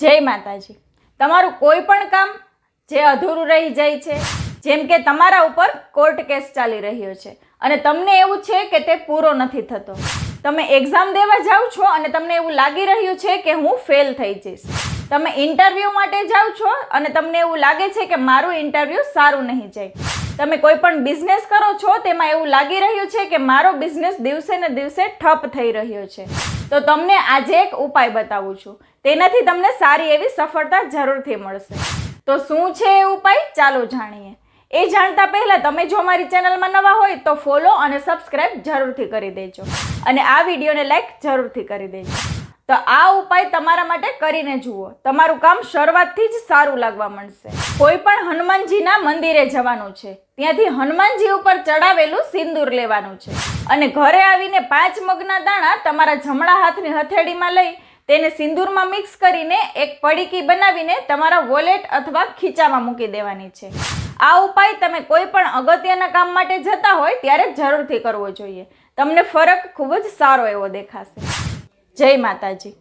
જય માતાજી. તમારું કોઈ પણ કામ જે અધૂરું રહી જાય છે, જેમ કે તમારા ઉપર કોર્ટ કેસ ચાલી રહ્યો છે, અને તમને એવું છે કે તે પૂરો નથી થતો. તમે એક્ઝામ દેવા જાઓ છો અને તમને એવું લાગી રહ્યું છે કે હું ફેલ થઈ જઈશ. તમે ઇન્ટરવ્યૂ માટે જાઓ છો અને તમને એવું લાગે છે કે મારું ઇન્ટરવ્યૂ સારું નહીં જાય. તમે કોઈ પણ બિઝનેસ કરો છો, તેમાં એવું લાગી રહ્યું છે કે મારો બિઝનેસ દિવસે ને દિવસે ઠપ થઈ રહ્યો છે. તો તમને આજે એક ઉપાય બતાવું છું. તેનાથી તમને સારી એવી સફળતા જરૂરથી મળશે. તો શું છે એ ઉપાય? ચાલો જાણીએ. એ જાણતા પહેલાં તમે જો મારી ચેનલમાં નવા હોય તો ફોલો અને સબસ્ક્રાઈબ જરૂરથી કરી દેજો. અને આ વિડીયોને લાઈક જરૂરથી કરી દેજો. તો આ ઉપાય તમારા માટે કરીને જુઓ. તમારું કામ શરૂઆતથી જ સારું લાગવા મળશે કોઈ પણ હનુમાનજીના મંદિરે જવાનું છે. ત્યાંથી હનુમાનજી ઉપર ચડાવેલું સિંદૂર લેવાનું છે. અને ઘરે આવીને પાંચ મગના દાણા તમારા જમણા હાથની હથેળીમાં લઈ તેને સિંદૂરમાં મિક્સ કરીને એક પડીકી બનાવીને તમારા વોલેટ અથવા ખીચામાં મૂકી દેવાની છે. આ ઉપાય તમે કોઈ પણ અગત્યના કામ માટે જતા હોય ત્યારે જરૂરથી કરવો જોઈએ. તમને ફરક ખૂબ જ સારો એવો દેખાશે. જય માતાજી.